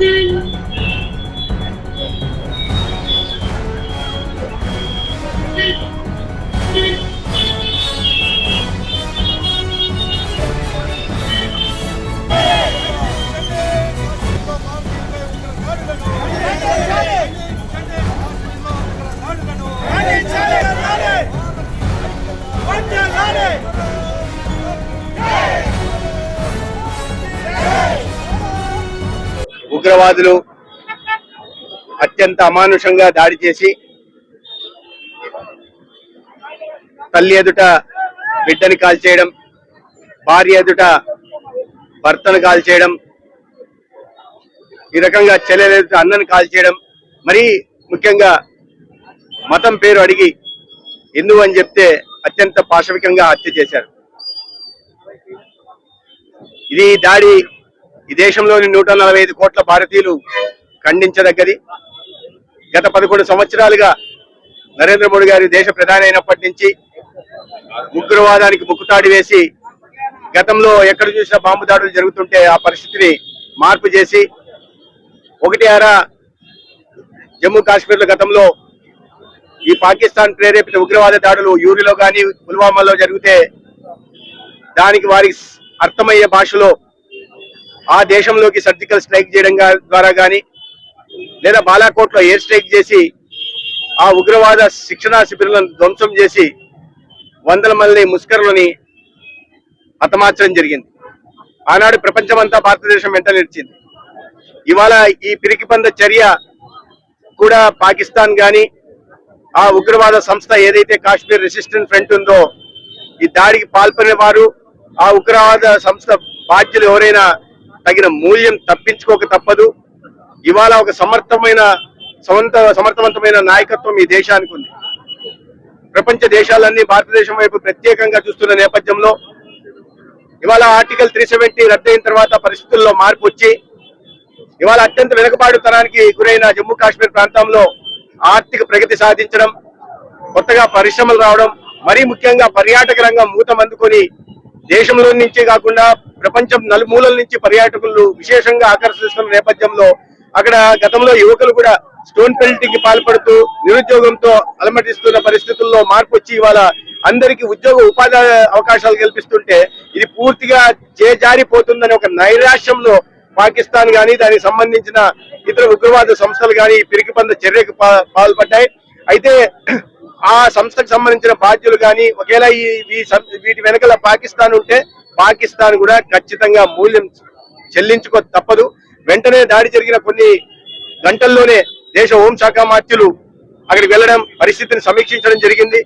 Brasil! ఉగ్రవాదులు అత్యంత అమానుషంగా దాడి చేసి తల్లి ఎదుట బిడ్డని కాల్చేయడం భార్య ఎదుట భర్తను కాల్చేయడం ఈ రకంగా చెల్లెలు ఎదుట అన్నను కాల్చేయడం మరీ ముఖ్యంగా మతం పేరు అడిగి హిందూ అని చెప్తే అత్యంత పాశవికంగా హత్య చేశారు. ఇది దాడి ఈ దేశంలోని నూట నలభై ఐదు కోట్ల భారతీయులు ఖండించదగ్గది. గత పదకొండు సంవత్సరాలుగా నరేంద్ర మోడీ గారి దేశ ప్రధాని అయినప్పటి నుంచి ఉగ్రవాదానికి ముక్కుతాడి వేసి గతంలో ఎక్కడ చూసినా బాంబు దాడులు జరుగుతుంటే ఆ పరిస్థితిని మార్పు చేసి ఒకటి ఆరా జమ్మూ కాశ్మీర్లో గతంలో ఈ పాకిస్తాన్ ప్రేరేపిత ఉగ్రవాద దాడులు యూరిలో కానీ పుల్వామాలో జరిగితే దానికి వారికి అర్థమయ్యే భాషలో ఆ దేశంలోకి సర్జికల్ స్ట్రైక్ చేయడం ద్వారా కానీ లేదా బాలాకోట్లో ఎయిర్ స్ట్రైక్ చేసి ఆ ఉగ్రవాద శిక్షణా శిబిరాలను ధ్వంసం చేసి వందల మంది ముస్కర్లని హతమార్చడం జరిగింది. ఆనాడు ప్రపంచమంతా భారతదేశం వెంట నిలిచింది. ఇవాళ ఈ పిరికిపంద చర్య కూడా పాకిస్తాన్ గాని ఆ ఉగ్రవాద సంస్థ ఏదైతే కాశ్మీర్ రెసిస్టెంట్ ఫ్రంట్ ఉందో ఈ దాడికి పాల్పడిన వారు ఆ ఉగ్రవాద సంస్థ బాధ్యులు ఎవరైనా తగిన మూల్యం తప్పించుకోక తప్పదు. ఇవాళ ఒక సమర్థమైన సమంత సమర్థవంతమైన నాయకత్వం ఈ దేశానికి ఉంది. ప్రపంచ దేశాలన్నీ భారతదేశం వైపు ప్రత్యేకంగా చూస్తున్న నేపథ్యంలో ఇవాళ ఆర్టికల్ త్రీ సెవెంటీ రద్దయిన తర్వాత పరిస్థితుల్లో మార్పు వచ్చి ఇవాళ అత్యంత వెనుకబాటుతనానికి గురైన జమ్మూ కాశ్మీర్ ప్రాంతంలో ఆర్థిక ప్రగతి సాధించడం కొత్తగా పరిశ్రమలు రావడం మరీ ముఖ్యంగా పర్యాటక రంగం మూతం అందుకొని దేశంలో నుంచే కాకుండా ప్రపంచం నలుమూలల నుంచి పర్యాటకులు విశేషంగా ఆకర్షిస్తున్న నేపథ్యంలో అక్కడ గతంలో యువకులు కూడా స్టోన్ పెల్టింగ్కి పాల్పడుతూ నిరుద్యోగంతో అలమటిస్తున్న పరిస్థితుల్లో మార్పు వచ్చి ఇవాళ అందరికీ ఉద్యోగ ఉపాధి అవకాశాలు కల్పిస్తుంటే ఇది పూర్తిగా చేజారిపోతుందనే ఒక నైరాశ్యంలో పాకిస్తాన్ గాని దానికి సంబంధించిన ఇతర ఉగ్రవాద సంస్థలు గాని పిరికిపంద చర్యకు పాల్పడ్డాయి. అయితే ఆ సంస్థకు సంబంధించిన బాధ్యులు కానీ ఒకేలా ఈ వీటి వెనకల పాకిస్తాన్ ఉంటే పాకిస్తాన్ కూడా ఖచ్చితంగా మూల్యం చెల్లించుకో తప్పదు. వెంటనే దాడి జరిగిన కొన్ని గంటల్లోనే దేశ హోంశాఖ మాత్యులు అక్కడికి వెళ్ళడం పరిస్థితిని సమీక్షించడం జరిగింది.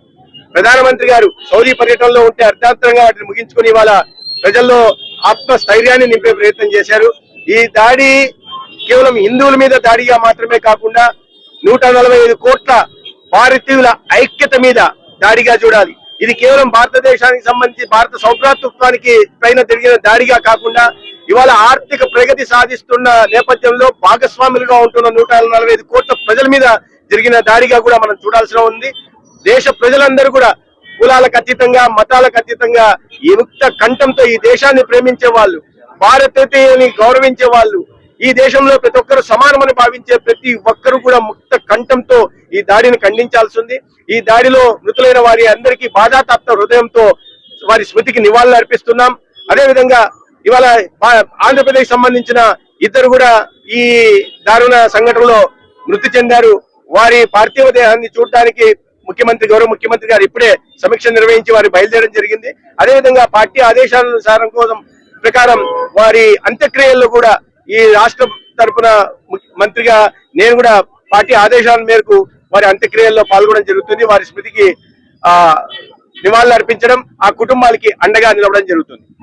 ప్రధానమంత్రి గారు సౌదీ పర్యటనలో ఉంటే అర్థాంతరంగా వాటిని ముగించుకుని ఇవాళ ప్రజల్లో ఆత్మస్థైర్యాన్ని నింపే ప్రయత్నం చేశారు. ఈ దాడి కేవలం హిందువుల మీద దాడిగా మాత్రమే కాకుండా నూట నలభై ఐదు కోట్ల భారతీయుల ఐక్యత మీద దాడిగా చూడాలి. ఇది కేవలం భారతదేశానికి సంబంధించి భారత సౌభ్రాతృత్వానికి పైన జరిగిన దాడిగా కాకుండా ఇవాళ ఆర్థిక ప్రగతి సాధిస్తున్న నేపథ్యంలో భాగస్వాములుగా ఉంటున్న నూట నలభై ఐదు కోట్ల ప్రజల మీద జరిగిన దాడిగా కూడా మనం చూడాల్సిన ఉంది. దేశ ప్రజలందరూ కూడా కులాలకు అతీతంగా మతాలకు అతీతంగా ఈ ముక్త కంఠంతో ఈ దేశాన్ని ప్రేమించే వాళ్ళు భారతీయుని గౌరవించే వాళ్ళు ఈ దేశంలో ప్రతి ఒక్కరు సమానమని భావించే ప్రతి ఒక్కరు కూడా ముక్త కంఠంతో ఈ దాడిని ఖండించాల్సి ఉంది. ఈ దాడిలో మృతులైన వారి అందరికీ బాధాతప్త హృదయంతో వారి స్మృతికి నివాళులు అర్పిస్తున్నాం. అదేవిధంగా ఇవాళ ఆంధ్రప్రదేశ్ సంబంధించిన ఇద్దరు కూడా ఈ దారుణ సంఘటనలో మృతి చెందారు. వారి పార్థివ దేహాన్ని చూడడానికి ముఖ్యమంత్రి గౌరవ ముఖ్యమంత్రి గారు ఇప్పుడే సమీక్ష నిర్వహించి వారి బయలుదేరడం జరిగింది. అదేవిధంగా పార్టీ ఆదేశానుసారం కోసం ప్రకారం వారి అంత్యక్రియల్లో కూడా ఈ రాష్ట్ర తరపున మంత్రిగా నేను కూడా పార్టీ ఆదేశాల మేరకు వారి అంత్యక్రియల్లో పాల్గొనడం జరుగుతుంది. వారి స్మృతికి ఆ నివాళులు అర్పించడం ఆ కుటుంబాలకి అండగా నిలవడం జరుగుతుంది.